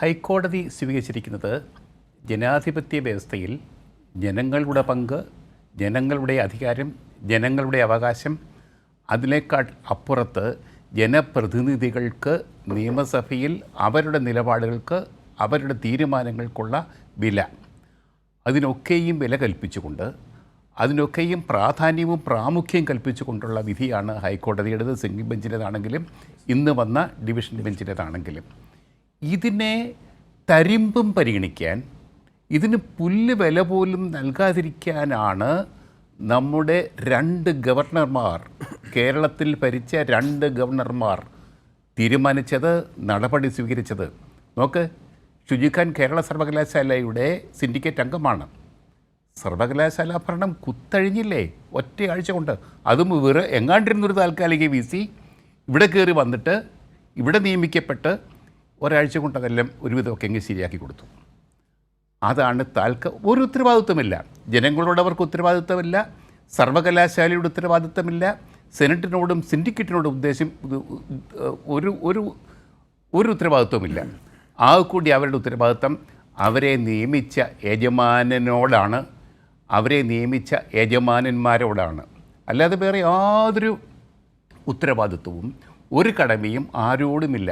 ഹൈക്കോടതി സ്വീകരിച്ചിരിക്കുന്നത് ജനാധിപത്യ വ്യവസ്ഥയിൽ ജനങ്ങളുടെ പങ്ക് ജനങ്ങളുടെ അധികാരം ജനങ്ങളുടെ അവകാശം അതിനേക്കാൾ അപ്പുറത്ത് ജനപ്രതിനിധികൾക്ക് നിയമസഭയിൽ അവരുടെ നിലപാടുകൾക്ക് അവരുടെ തീരുമാനങ്ങൾക്കുള്ള വില. അതിനൊക്കെയും വില കൽപ്പിച്ചുകൊണ്ട് അതിനൊക്കെയും പ്രാധാന്യവും പ്രാമുഖ്യം കൽപ്പിച്ചുകൊണ്ടുള്ള വിധിയാണ് ഹൈക്കോടതിയുടേത് സിംഗിൾ ബെഞ്ചിന്റെതാണെങ്കിലും ഇന്ന് വന്ന ഡിവിഷൻ ബെഞ്ചിന്റെതാണെങ്കിലും. ഇതിനെ തരിമ്പും പരിഗണിക്കാൻ ഇതിന് പുല്ല് വില പോലും നൽകാതിരിക്കാനാണ് നമ്മുടെ രണ്ട് ഗവർണർമാർ കേരളത്തിൽ ഭരിച്ച രണ്ട് ഗവർണർമാർ തീരുമാനിച്ചത് നടപടി സ്വീകരിച്ചത്. നോക്ക് ഷുജിഖാൻ കേരള സർവകലാശാലയുടെ സിൻഡിക്കേറ്റ് അംഗമാണ്. സർവകലാശാല ഭരണം കുത്തഴിഞ്ഞില്ലേ? ഒറ്റയാഴ്ച കൊണ്ട്. അതും വേറെ എങ്ങാണ്ടിരുന്നൊരു താൽക്കാലിക വി സി ഇവിടെ കയറി വന്നിട്ട് ഇവിടെ നിയമിക്കപ്പെട്ട് ഒരാഴ്ച കൊണ്ട് അതെല്ലാം ഒരുവിധമൊക്കെ എങ്ങനെ ശരിയാക്കി കൊടുത്തു. അതാണ് താൽക്ക ഒരു ഉത്തരവാദിത്വമില്ല. ജനങ്ങളോട് അവർക്ക് ഉത്തരവാദിത്വമില്ല. സർവകലാശാലയുടെ ഉത്തരവാദിത്വമില്ല. സെനറ്റിനോടും സിൻഡിക്കേറ്റിനോടും ഉദ്ദേശം ഒരു ഒരു ഒരു ഉത്തരവാദിത്വമില്ല. ആ കൂടി അവരുടെ ഉത്തരവാദിത്വം അവരെ നിയമിച്ച യജമാനനോടാണ്. അവരെ നിയമിച്ച യജമാനന്മാരോടാണ്. അല്ലാതെ വേറെ യാതൊരു ഉത്തരവാദിത്വവും ഒരു കടമയും ആരോടുമില്ല.